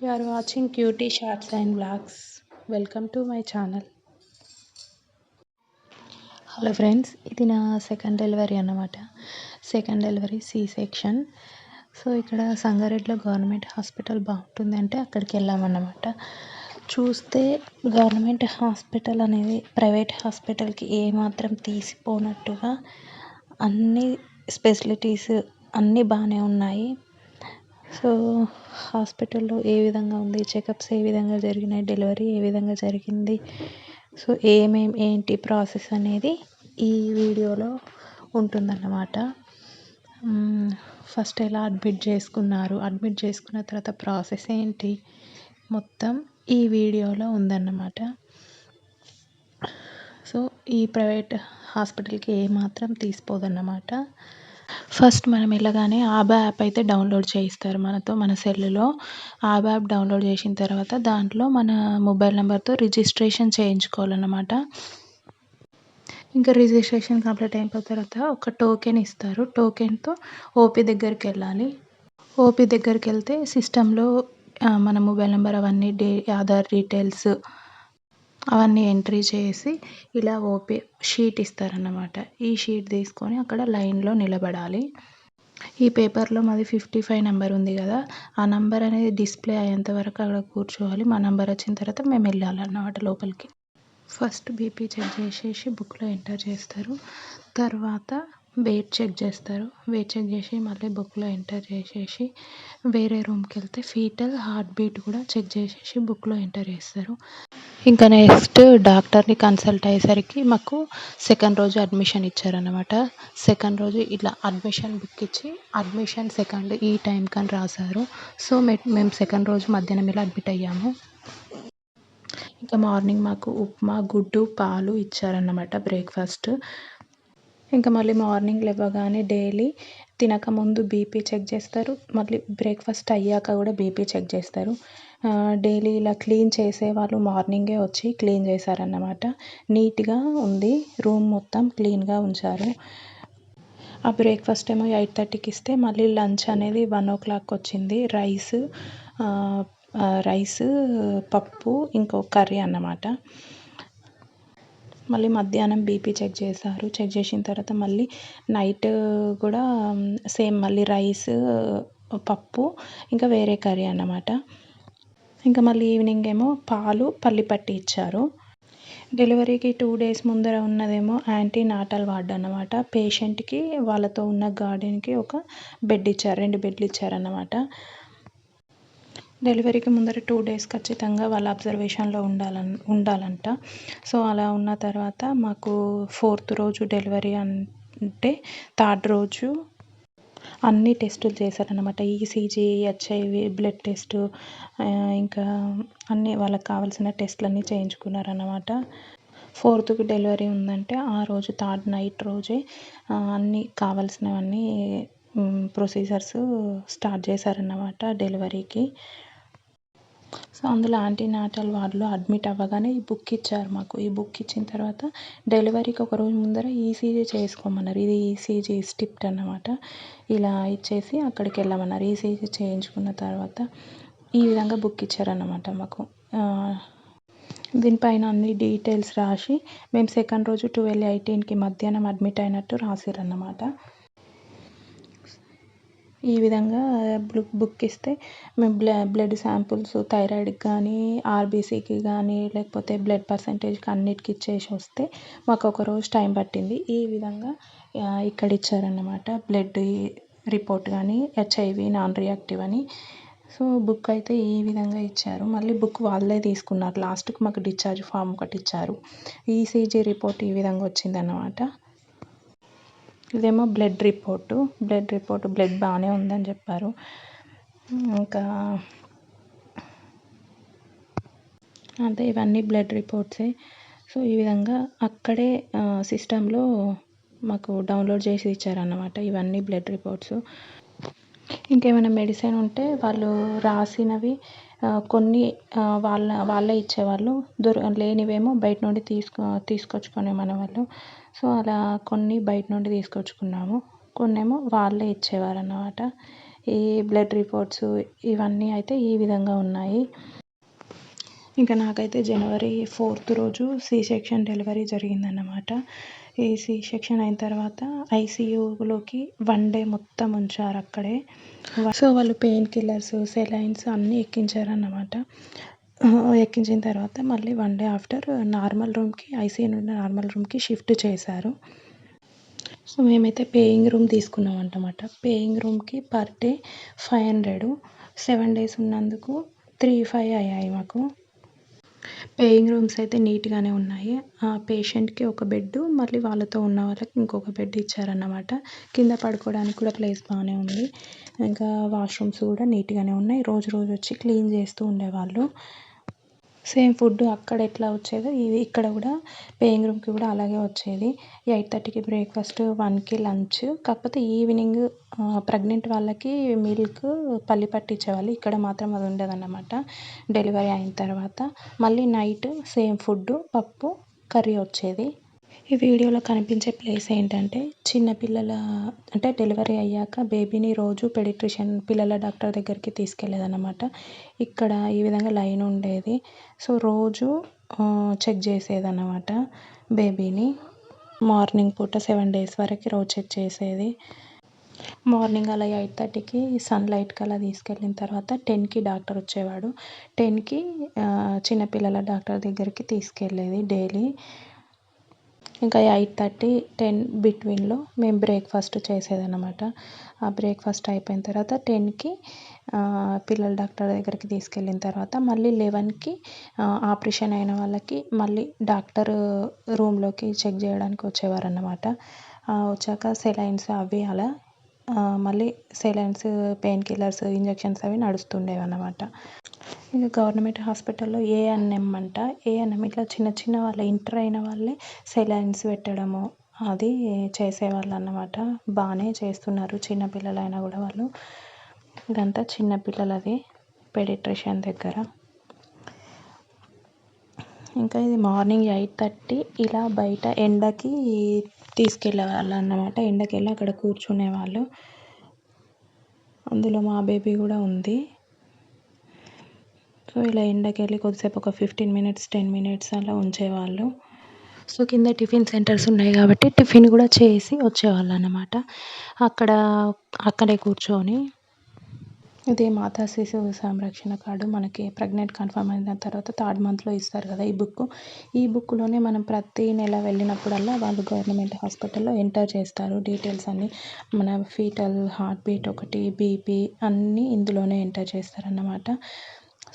You are watching QT shorts and vlogs welcome to my channel hello friends ఇది నా second delivery అన్నమాట. Second delivery C section so ఇక్కడ సంగారెడ్డిలో government hospital బాగుంటుంది అంటే అక్కడికి వెళ్ళామన్నమాట చూస్తే గవర్నమెంట్ హాస్పిటల్ అనేది ప్రైవేట్ హాస్పిటల్కి ఏమాత్రం తీసిపోనట్టుగా అన్ని ఫెసిలిటీస్ అన్నీ బాగానే ఉన్నాయి. సో హాస్పిటల్లో ఏ విధంగా ఉంది? చెకప్స్ ఏ విధంగా జరిగినాయి? డెలివరీ ఏ విధంగా జరిగింది? సో ఏమేం ఏంటి ప్రాసెస్ అనేది ఈ వీడియోలో ఉంటుందన్నమాట. ఫస్ట్ ఎలా అడ్మిట్ చేసుకున్నారు? అడ్మిట్ చేసుకున్న తర్వాత ప్రాసెస్ ఏంటి? మొత్తం ఈ వీడియోలో ఉందన్నమాట. సో ఈ ప్రైవేట్ హాస్పిటల్కి ఏమాత్రం తీసిపోదన్నమాట. ఫస్ట్ మనం వెళ్ళగానే ఆబా యాప్ అయితే డౌన్లోడ్ చేయిస్తారు మనతో మన సెల్లులో. ఆబా యాప్ డౌన్లోడ్ చేసిన తర్వాత దాంట్లో మన మొబైల్ నెంబర్తో రిజిస్ట్రేషన్ చేయించుకోవాలన్నమాట. ఇంకా రిజిస్ట్రేషన్ కంప్లీట్ అయిపోయిన తర్వాత ఒక టోకెన్ ఇస్తారు. టోకెన్తో ఓపీ దగ్గరికి వెళ్ళాలి. ఓపీ దగ్గరికి వెళ్తే సిస్టంలో మన మొబైల్ నెంబర్ అవన్నీ డే ఆధార్ డీటెయిల్స్ అవన్నీ ఎంట్రీ చేసి ఇలా ఓపీ షీట్ ఇస్తారన్నమాట. ఈ షీట్ తీసుకొని అక్కడ లైన్లో నిలబడాలి. ఈ పేపర్లో మాది ఫిఫ్టీ ఫైవ్ నెంబర్ ఉంది కదా ఆ నెంబర్ అనేది డిస్ప్లే అయ్యేంత వరకు అక్కడ కూర్చోవాలి. మా నెంబర్ వచ్చిన తర్వాత మేము వెళ్ళాలన్నమాట లోపలికి. ఫస్ట్ బీపీ చెక్ చేసేసి బుక్లో ఎంటర్ చేస్తారు. తర్వాత వెయిట్ చెక్ చేస్తారు. వెయిట్ చెక్ చేసి మళ్ళీ బుక్లో ఎంటర్ చేసేసి వేరే రూమ్కి వెళ్తే ఫీటల్ హార్ట్ బీట్ కూడా చెక్ చేసేసి బుక్లో ఎంటర్ చేస్తారు. ఇంకా నెక్స్ట్ డాక్టర్ని కన్సల్ట్ అయ్యేసరికి మాకు సెకండ్ రోజు అడ్మిషన్ ఇచ్చారనమాట సెకండ్ రోజు ఇట్లా అడ్మిషన్ బుక్ ఇచ్చి అడ్మిషన్ సెకండ్ ఈ టైంకి అని రాశారు. సో మేము సెకండ్ రోజు మధ్యాహ్నం ఇలా అడ్మిట్ అయ్యాము. ఇంకా మార్నింగ్ మాకు ఉప్మా గుడ్డు పాలు ఇచ్చారన్నమాట బ్రేక్ఫాస్ట్ ఇంకా మళ్ళీ మార్నింగ్ లేవగానే డైలీ తినక ముందు బీపీ చెక్ చేస్తారు. మళ్ళీ బ్రేక్ఫాస్ట్ అయ్యాక కూడా బీపీ చెక్ చేస్తారు. డైలీ ఇలా క్లీన్ చేసే వాళ్ళు మార్నింగే వచ్చి క్లీన్ చేశారన్నమాట. నీట్గా ఉంది. రూమ్ మొత్తం క్లీన్గా ఉంచారు. ఆ బ్రేక్ఫాస్ట్ ఏమో ఎయిట్ థర్టీకి ఇస్తే మళ్ళీ లంచ్ అనేది వన్ ఓ క్లాక్ వచ్చింది. రైస్ రైస్ పప్పు ఇంకో కర్రీ అన్నమాట. మళ్ళీ మధ్యాహ్నం బీపీ చెక్ చేశారు. చెక్ చేసిన తర్వాత మళ్ళీ నైట్ కూడా సేమ్ మళ్ళీ రైస్ పప్పు ఇంకా వేరే కర్రీ అన్నమాట. ఇంకా మళ్ళీ ఈవినింగ్ ఏమో పాలు పల్లిపట్టి ఇచ్చారు. డెలివరీకి టూ డేస్ ముందర ఉన్నదేమో యాంటీ నాటల్ వార్డ్ అన్నమాట పేషెంట్కి వాళ్ళతో ఉన్న గార్డెన్కి ఒక బెడ్ ఇచ్చారు రెండు బెడ్లు ఇచ్చారన్నమాట. డెలివరీకి ముందర టూ డేస్ ఖచ్చితంగా వాళ్ళ అబ్జర్వేషన్లో ఉండాలని ఉండాలంట. సో అలా ఉన్న తర్వాత మాకు ఫోర్త్ రోజు డెలివరీ అంటే థర్డ్ రోజు అన్ని టెస్టులు చేశారనమాట ఈసీజీ హెచ్ఐవి బ్లడ్ టెస్ట్ ఇంకా అన్నీ వాళ్ళకి కావాల్సిన టెస్టులన్నీ చేయించుకున్నారనమాట ఫోర్త్కి డెలివరీ ఉందంటే ఆ రోజు థర్డ్ నైట్ రోజే అన్నీ కావాల్సినవన్నీ ప్రొసీజర్స్ స్టార్ట్ చేశారన్నమాట డెలివరీకి. సో అందులో యాంటీనాటల్ వార్డులో అడ్మిట్ అవ్వగానే ఈ బుక్ ఇచ్చారు మాకు. ఈ బుక్ ఇచ్చిన తర్వాత డెలివరీకి ఒక రోజు ముందర ఈసీజీ చేసుకోమన్నారు. ఇది ఈసీజీ స్టిప్ట్ అన్నమాట. ఇలా ఇచ్చేసి అక్కడికి వెళ్ళమన్నారు. ఈసీజీ చేయించుకున్న తర్వాత ఈ విధంగా బుక్ ఇచ్చారన్నమాట మాకు. దీనిపైన అన్ని డీటెయిల్స్ రాసి మేము సెకండ్ రోజు ట్వెల్వ్ ఎయిటీన్కి మధ్యాహ్నం అడ్మిట్ అయినట్టు రాసిరన్నమాట. ఈ విధంగా బుక్ బుక్ ఇస్తే మేము బ్ల బ్లడ్ శాంపుల్స్ థైరాయిడ్కి కానీ ఆర్బీసీకి కానీ లేకపోతే బ్లడ్ పర్సంటేజ్కి అన్నిటికి ఇచ్చేసి వస్తే మాకు ఒక రోజు టైం పట్టింది. ఈ విధంగా ఇక్కడ ఇచ్చారన్నమాట. బ్లడ్ రిపోర్ట్ కానీ హెచ్ఐవి నాన్ రియాక్టివ్ అని. సో బుక్ అయితే ఈ విధంగా ఇచ్చారు. మళ్ళీ బుక్ వాళ్ళే తీసుకున్నారు. లాస్ట్కి మాకు డిశ్చార్జ్ ఫామ్ ఒకటి ఇచ్చారు. ఈసీజీ రిపోర్ట్ ఈ విధంగా వచ్చిందన్నమాట. ఇదేమో blood report. Blood report blood బాగానే ఉందని చెప్పారు. ఇంకా అంతే ఇవన్నీ బ్లడ్ రిపోర్ట్సే. సో ఈ విధంగా అక్కడే సిస్టంలో మాకు డౌన్లోడ్ చేసి ఇచ్చారన్నమాట ఇవన్నీ బ్లడ్ రిపోర్ట్స్. ఇంకేమైనా మెడిసిన్ ఉంటే వాళ్ళు రాసినవి కొన్ని వాళ్ళ వాళ్ళే ఇచ్చేవాళ్ళు. దొర లేనివేమో బయట నుండి తీసుకు తీసుకొచ్చుకునే మన వాళ్ళు. సో అలా కొన్ని బయట నుండి తీసుకొచ్చుకున్నాము. కొన్నేమో వాళ్ళే ఇచ్చేవారు అన్నమాట ఈ బ్లడ్ రిపోర్ట్స్ ఇవన్నీ అయితే ఈ విధంగా ఉన్నాయి. ఇంకా నాకైతే జనవరి ఫోర్త్ రోజు సి సెక్షన్ డెలివరీ జరిగిందన్నమాట. ఏసీ సెక్షన్ అయిన తర్వాత ఐసీయూలోకి వన్ డే మొత్తం ఉంచారు అక్కడే. సో వాళ్ళు పెయిన్ కిల్లర్స్ సెలైన్స్ అన్నీ ఎక్కించారు అన్నమాట ఎక్కించిన తర్వాత మళ్ళీ వన్ డే ఆఫ్టర్ నార్మల్ రూమ్కి ఐసీయూ నుండి నార్మల్ రూమ్కి షిఫ్ట్ చేశారు. సో మేమైతే పేయింగ్ రూమ్ తీసుకున్నాం అన్నమాట పేయింగ్ రూమ్కి per day five hundred. Seven days ఉన్నందుకు త్రీ ఫైవ్ అయ్యాయి మాకు. పేయింగ్ రూమ్స్ అయితే నీట్గానే ఉన్నాయి. ఆ పేషెంట్కి ఒక బెడ్డు మళ్ళీ వాళ్ళతో ఉన్న వాళ్ళకి ఇంకొక బెడ్ ఇచ్చారన్నమాట. కింద పడుకోవడానికి కూడా ప్లేస్ బాగానే ఉంది. ఇంకా వాష్రూమ్స్ కూడా నీట్గానే ఉన్నాయి. రోజు రోజు వచ్చి క్లీన్ చేస్తూ ఉండేవాళ్ళు. సేమ్ ఫుడ్ అక్కడ ఎట్లా వచ్చేదో? ఇది ఇక్కడ కూడా పేయింగ్ రూమ్కి కూడా అలాగే వచ్చేది. ఎయిట్ థర్టీకి బ్రేక్ఫాస్ట్ వన్కి లంచ్. కాకపోతే ఈవినింగ్ ప్రెగ్నెంట్ వాళ్ళకి మిల్క్ పల్లి పట్టించేవాళ్ళు. ఇక్కడ మాత్రం అది ఉండదన్నమాట. డెలివరీ అయిన తర్వాత. మళ్ళీ నైట్ సేమ్ ఫుడ్ పప్పు కర్రీ వచ్చేది. ఈ వీడియోలో కనిపించే ప్లేస్ ఏంటంటే చిన్నపిల్లల అంటే డెలివరీ అయ్యాక బేబీని రోజు పెడిట్రిషియన్ పిల్లల డాక్టర్ దగ్గరికి తీసుకెళ్ళేదన్నమాట ఇక్కడ ఈ విధంగా లైన్ ఉండేది. సో రోజు చెక్ చేసేదన్నమాట బేబీని. మార్నింగ్ పూట సెవెన్ డేస్ వరకు రోజు చెక్ చేసేది. మార్నింగ్ అలా ఎయిట్ థర్టీకి సన్లైట్కి అలా తీసుకెళ్ళిన తర్వాత టెన్కి డాక్టర్ వచ్చేవాడు. టెన్కి చిన్నపిల్లల డాక్టర్ దగ్గరికి తీసుకెళ్ళేది డైలీ. ఇంకా ఎయిట్ థర్టీ టెన్ బిట్వీన్లో మేము బ్రేక్ఫాస్ట్ చేసేదన్నమాట. ఆ బ్రేక్ఫాస్ట్ అయిపోయిన తర్వాత టెన్కి పిల్లల డాక్టర్ దగ్గరికి తీసుకెళ్ళిన తర్వాత మళ్ళీ లెవెన్కి ఆపరేషన్ అయిన వాళ్ళకి మళ్ళీ డాక్టర్ రూమ్లోకి చెక్ చేయడానికి వచ్చేవారు అన్నమాట వచ్చాక సెలైన్స్ అవి అలా మళ్ళీ సెలైన్స్ పెయిన్ కిల్లర్స్ ఇంజెక్షన్స్ అవి నడుస్తుండేవి అన్నమాట ఇంకా గవర్నమెంట్ హాస్పిటల్లో ఏఎన్ఎం అంట ఏఎన్ఎం ఇట్లా చిన్న చిన్న వాళ్ళ ఇంటర్ అయిన వాళ్ళే సెలైన్స్ పెట్టడము అది చేసేవాళ్ళు అన్నమాట బాగానే చేస్తున్నారు చిన్నపిల్లలైనా కూడా వాళ్ళు. ఇదంతా చిన్నపిల్లలది పెడిట్రిషియన్ దగ్గర. ఇంకా ఇది మార్నింగ్ ఎయిట్ థర్టీ ఇలా బయట ఎండకి తీసుకెళ్ళేవాళ్ళు అన్నమాట ఎండకి వెళ్ళి అక్కడ కూర్చునేవాళ్ళు. అందులో మా బేబీ కూడా ఉంది. సో ఇలా ఎండకి వెళ్ళి కొద్దిసేపు ఒక ఫిఫ్టీన్ మినిట్స్ టెన్ మినిట్స్ అలా ఉంచేవాళ్ళు. సో కింద టిఫిన్ సెంటర్స్ ఉన్నాయి కాబట్టి టిఫిన్ కూడా చేసి వచ్చేవాళ్ళు అన్నమాట అక్కడ అక్కడే కూర్చొని ఇది మాతా శిశువు సంరక్షణ కార్డు మనకి ప్రెగ్నెంట్ కన్ఫర్మ్ అయిన తర్వాత థర్డ్ మంత్లో ఇస్తారు కదా ఈ బుక్ ఈ బుక్లోనే మనం ప్రతి నెల వెళ్ళినప్పుడల్లా వాళ్ళు గవర్నమెంట్ హాస్పిటల్లో ఎంటర్ చేస్తారు. డీటెయిల్స్ అన్నీ మన ఫీటల్ హార్ట్ బీట్ ఒకటి బీపీ అన్నీ ఇందులోనే ఎంటర్ చేస్తారన్నమాట.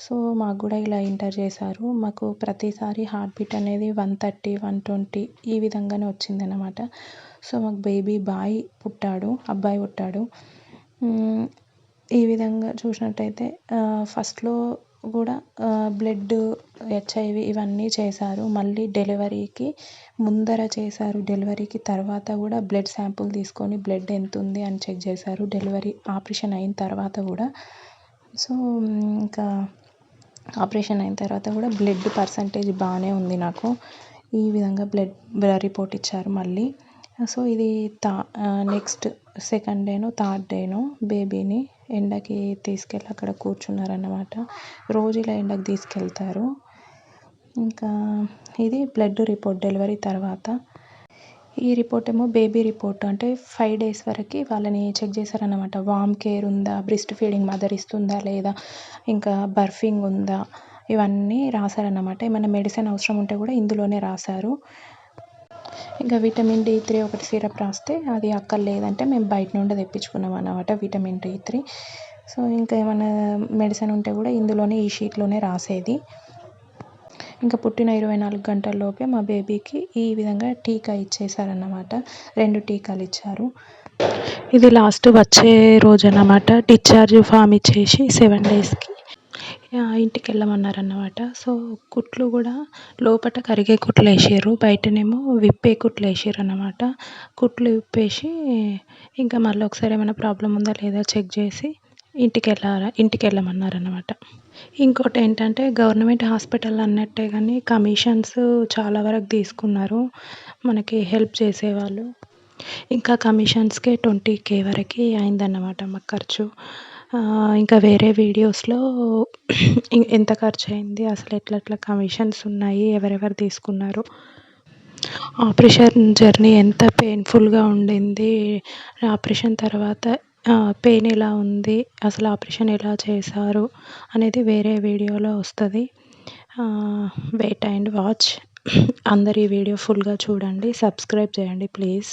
సో మాకు కూడా ఇలా ఎంటర్ చేశారు. మాకు ప్రతిసారి హార్ట్ బీట్ అనేది వన్ థర్టీ వన్ ట్వంటీ ఈ విధంగానే వచ్చిందనమాట సో మాకు బేబీ బాయ్ పుట్టాడు అబ్బాయి పుట్టాడు. ఈ విధంగా చూసినట్టయితే ఫస్ట్లో కూడా బ్లడ్ హెచ్ఐవి ఇవన్నీ చేశారు. మళ్ళీ డెలివరీకి ముందర చేశారు. డెలివరీకి తర్వాత కూడా బ్లడ్ శాంపుల్ తీసుకొని బ్లడ్ ఎంత ఉంది అని చెక్ చేశారు. డెలివరీ ఆపరేషన్ అయిన తర్వాత కూడా. సో ఇంకా ఆపరేషన్ అయిన తర్వాత కూడా బ్లడ్ పర్సంటేజ్ బాగానే ఉంది నాకు. ఈ విధంగా బ్లడ్ రిపోర్ట్ ఇచ్చారు మళ్ళీ. సో ఇది తా నెక్స్ట్ సెకండ్ డేను థర్డ్ డేను బేబీని ఎండకి తీసుకెళ్ళి అక్కడ కూర్చున్నారన్నమాట. రోజు ఇలా ఎండకు తీసుకెళ్తారు. ఇంకా ఇది బ్లడ్ రిపోర్ట్ డెలివరీ తర్వాత. ఈ రిపోర్ట్ ఏమో బేబీ రిపోర్ట్ అంటే ఫైవ్ డేస్ వరకు వాళ్ళని చెక్ చేశారన్నమాట. వామ్ కేర్ ఉందా? బ్రెస్ట్ ఫీడింగ్ మదర్ ఇస్తుందా లేదా? ఇంకా బర్ఫింగ్ ఉందా? ఇవన్నీ రాశారన్నమాట. ఏమైనా మెడిసిన్ అవసరం ఉంటే కూడా ఇందులోనే రాశారు. ఇంకా విటమిన్ డి త్రీ ఒకటి సిరప్ రాస్తే అది అక్కడ లేదంటే మేము బయట నుండి తెప్పించుకున్నాం అన్నమాట విటమిన్ డి త్రీ సో ఇంకా ఏమైనా మెడిసిన్ ఉంటే కూడా ఇందులోనే ఈ షీట్లోనే రాసేది. ఇంకా పుట్టిన ఇరవై నాలుగు గంటల్లోపే మా బేబీకి ఈ విధంగా టీకా ఇచ్చేసారన్నమాట రెండు టీకాలు ఇచ్చారు. ఇది లాస్ట్ వచ్చే రోజు అన్నమాట. డిశ్చార్జ్ ఫామ్ ఇచ్చేసి సెవెన్ డేస్కి ఇంటికి వెళ్ళమన్నారన్నమాట సో కుట్లు కూడా లోపల కరిగే కుట్లు వేసారు బయటనేమో విప్పే కుట్లు వేసారు అన్నమాట కుట్లు విప్పేసి ఇంకా మళ్ళీ ఒకసారి ఏమైనా ప్రాబ్లం ఉందా లేదా చెక్ చేసి ఇంటికి వెళ్ళారా ఇంటికి వెళ్ళమన్నారు అన్నమాట ఇంకోటి ఏంటంటే గవర్నమెంట్ హాస్పిటల్ అన్నట్టే కానీ కమిషన్స్ చాలా వరకు తీసుకున్నారు. మనకి హెల్ప్ చేసేవాళ్ళు. ఇంకా కమిషన్స్కే ట్వంటీ కే వరకు అయిందన్నమాట మాకు ఖర్చు. ఇంకా వేరే వీడియోస్లో ఎంత ఖర్చు అయింది అసలు ఎట్లా ఎట్లా కమిషన్స్ ఉన్నాయి ఎవరెవరు తీసుకున్నారు. ఆపరేషన్ జర్నీ ఎంత పెయిన్ఫుల్గా ఉండింది ఆపరేషన్ తర్వాత పెయిన్ ఎలా ఉంది అసలు ఆపరేషన్ ఎలా చేశారు అనేది వేరే వీడియోలో వస్తుంది. Wait and watch. అందరు ఈ వీడియో ఫుల్గా చూడండి సబ్స్క్రైబ్ చేయండి ప్లీజ్.